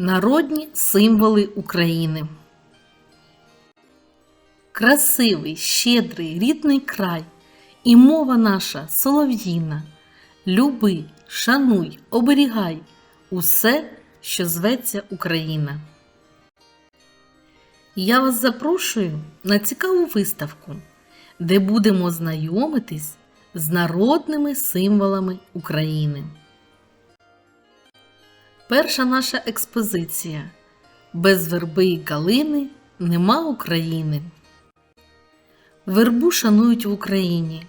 Народні символи України. Красивий, щедрий, рідний край, і мова наша солов'їна. Люби, шануй, оберігай усе, що зветься Україна. Я вас запрошую на цікаву виставку, де будемо знайомитись з народними символами України. Перша наша експозиція Без верби і калини нема України. Вербу шанують в Україні.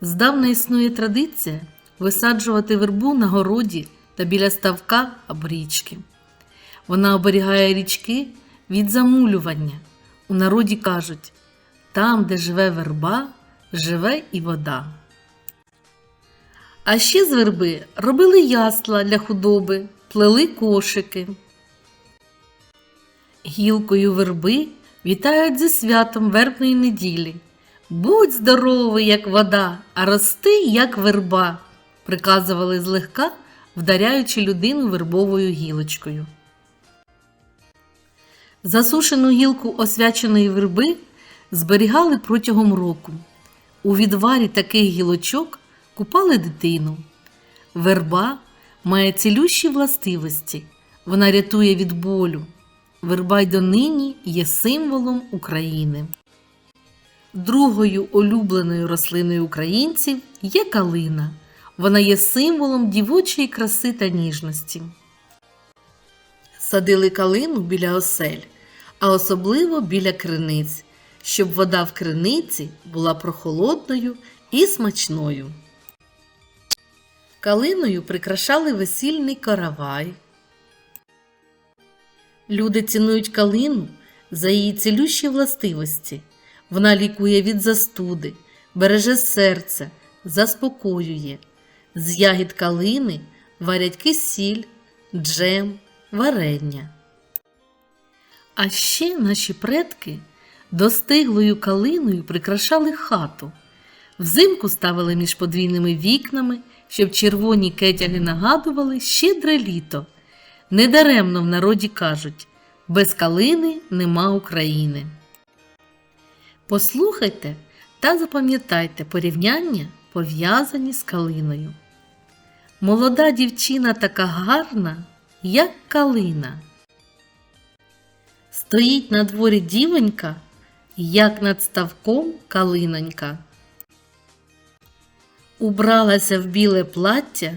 Здавна існує традиція висаджувати вербу на городі та біля ставка або річки. Вона оберігає річки від замулювання. У народі кажуть: там, де живе верба, живе і вода. А ще з верби робили ясла для худоби, плели кошики. Гілкою верби вітають зі святом вербної неділі. Будь здоровий, як вода, а рости, як верба, приказували злегка, вдаряючи людину вербовою гілочкою. Засушену гілку освяченої верби зберігали протягом року. У відварі таких гілочок купали дитину. Верба має цілющі властивості. Вона рятує від болю. Верба й донині є символом України. Другою улюбленою рослиною українців є калина. Вона є символом дівочої краси та ніжності. Садили калину біля осель, а особливо біля криниць, щоб вода в криниці була прохолодною і смачною. Калиною прикрашали весільний каравай. Люди цінують калину за її цілющі властивості. Вона лікує від застуди, береже серце, заспокоює. З ягід калини варять кисіль, джем, варення. А ще наші предки достиглою калиною прикрашали хату. Взимку ставили між подвійними вікнами, щоб червоні кетяги нагадували щедре літо. Недаремно в народі кажуть без калини нема України. Послухайте та запам'ятайте порівняння, пов'язані з калиною. Молода дівчина така гарна, як калина. Стоїть на дворі дівонька, як над ставком калинонька. Убралася в біле плаття,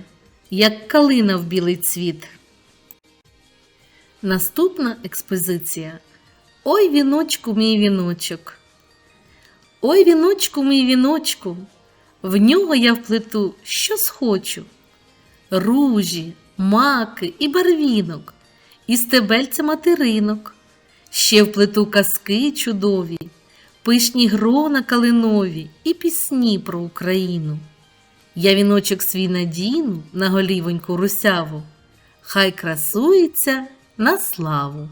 як калина в білий цвіт. Наступна експозиція Ой віночку, мій віночок. Ой віночку, мій віночку, в нього я вплету, що схочу. Ружі, маки і барвінок, і стебельця материнок. Ще вплету казки чудові, пишні грона калинові і пісні про Україну. Я віночок свій надіну на голівоньку русяву, хай красується на славу.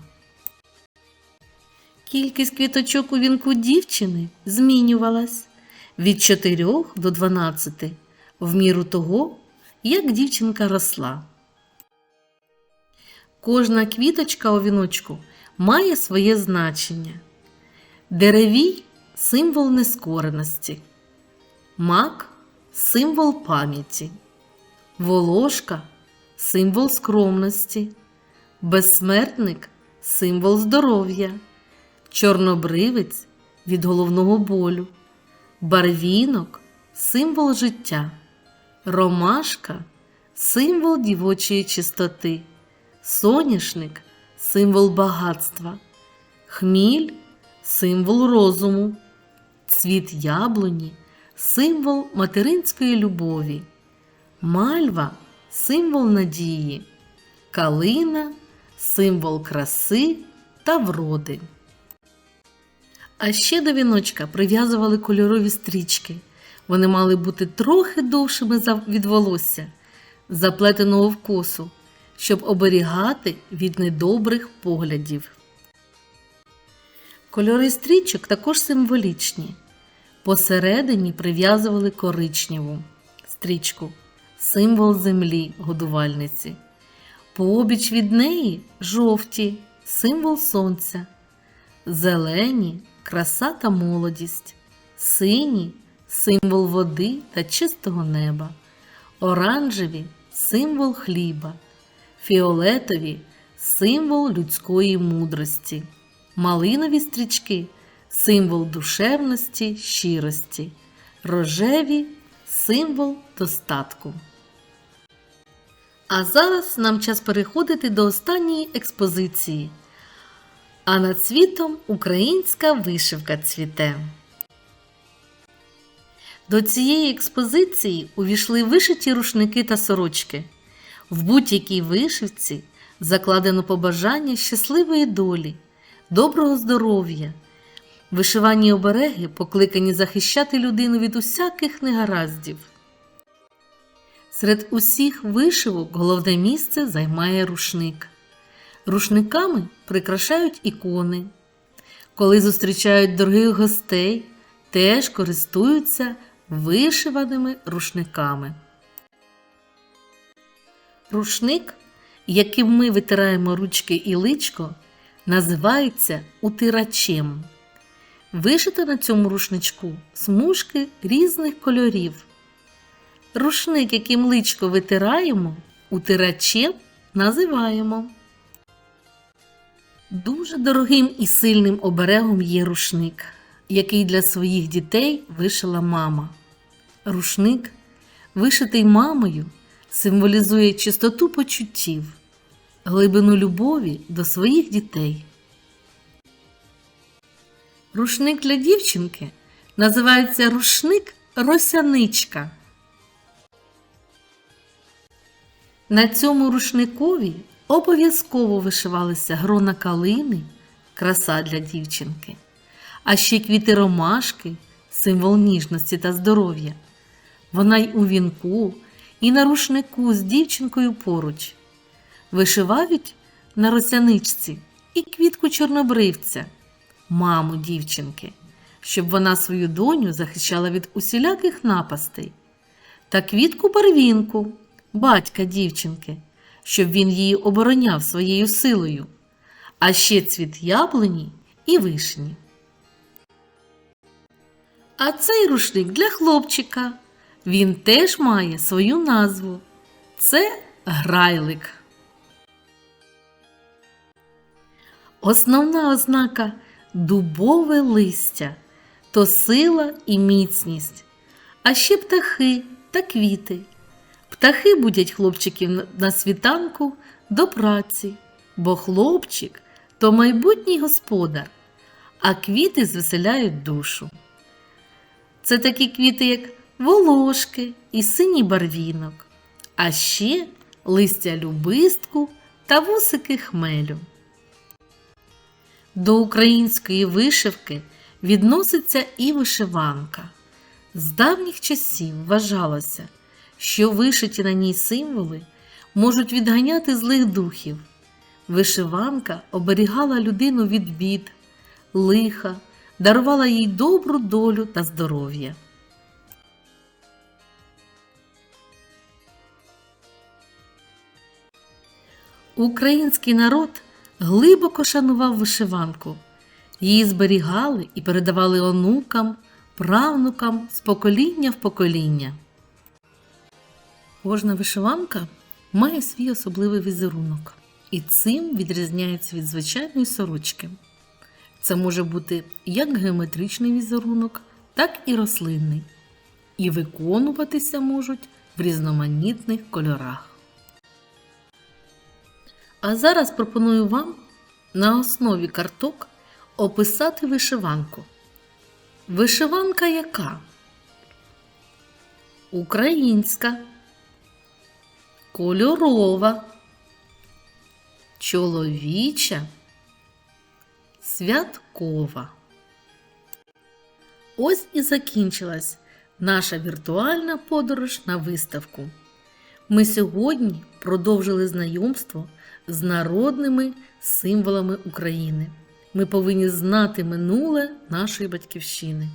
Кількість квіточок у вінку дівчини змінювалась від 4 до 12 в міру того, як дівчинка росла. Кожна квіточка у віночку має своє значення. Деревій символ нескореності, мак символ пам'яті, волошка символ скромності, безсмертник символ здоров'я, чорнобривець від головного болю, барвінок символ життя, ромашка символ дівочої чистоти, соняшник символ багатства, хміль символ розуму, цвіт яблуні символ материнської любові, мальва символ надії, калина символ краси та вроди. А ще до віночка прив'язували кольорові стрічки. Вони мали бути трохи довшими від волосся, заплетеного в косу, щоб оберігати від недобрих поглядів. Кольори стрічок також символічні. Посередині прив'язували коричневу стрічку, символ землі годувальниці. Побіч від неї жовті символ сонця, зелені краса та молодість, сині символ води та чистого неба, оранжеві символ хліба, фіолетові символ людської мудрості, малинові стрічки символ душевності, щирості, рожеві символ достатку. А зараз нам час переходити до останньої експозиції. А над світом українська вишивка цвіте. До цієї експозиції увійшли вишиті рушники та сорочки. В будь-якій вишивці закладено побажання щасливої долі, доброго здоров'я. Вишивані обереги покликані захищати людину від усяких негараздів. Серед усіх вишивок головне місце займає рушник. Рушниками прикрашають ікони. Коли зустрічають дорогих гостей, теж користуються вишиваними рушниками. Рушник, яким ми витираємо ручки і личко, називається утирачем. Вишито на цьому рушничку смужки різних кольорів. Рушник, яким личко витираємо, утирачем називаємо. Дуже дорогим і сильним оберегом є рушник, який для своїх дітей вишила мама. Рушник, вишитий мамою, символізує чистоту почуттів, глибину любові до своїх дітей. Рушник для дівчинки називається рушник росяничка. На цьому рушникові обов'язково вишивалися грона калини, краса для дівчинки, а ще квіти ромашки, символ ніжності та здоров'я. Вона й у вінку, і на рушнику з дівчинкою поруч. Вишивають на росяничці і квітку чорнобривця, маму дівчинки, щоб вона свою доню захищала від усіляких напастей, та квітку барвінку, батька дівчинки, щоб він її обороняв своєю силою, а ще цвіт яблуні і вишні. А цей рушник для хлопчика. Він теж має свою назву. Це грайлик. Основна ознака дубове листя то сила і міцність, а ще птахи та квіти. Птахи будять хлопчиків на світанку до праці, бо хлопчик то майбутній господар, а квіти звеселяють душу. Це такі квіти, як волошки і синій барвінок, а ще листя любистку та вусики хмелю. До української вишивки відноситься і вишиванка. З давніх часів вважалося, що вишиті на ній символи можуть відганяти злих духів. Вишиванка оберігала людину від бід, лиха, дарувала їй добру долю та здоров'я. Український народ глибоко шанував вишиванку. Її зберігали і передавали онукам, правнукам з покоління в покоління. Кожна вишиванка має свій особливий візерунок, і цим відрізняється від звичайної сорочки. Це може бути як геометричний візерунок, так і рослинний, і виконуватися можуть в різноманітних кольорах. А зараз пропоную вам на основі карток описати вишиванку. Вишиванка яка? Українська, кольорова, чоловіча, святкова. Ось і закінчилась наша віртуальна подорож на виставку. Ми сьогодні продовжили знайомство з народними символами України. Ми повинні знати минуле нашої батьківщини.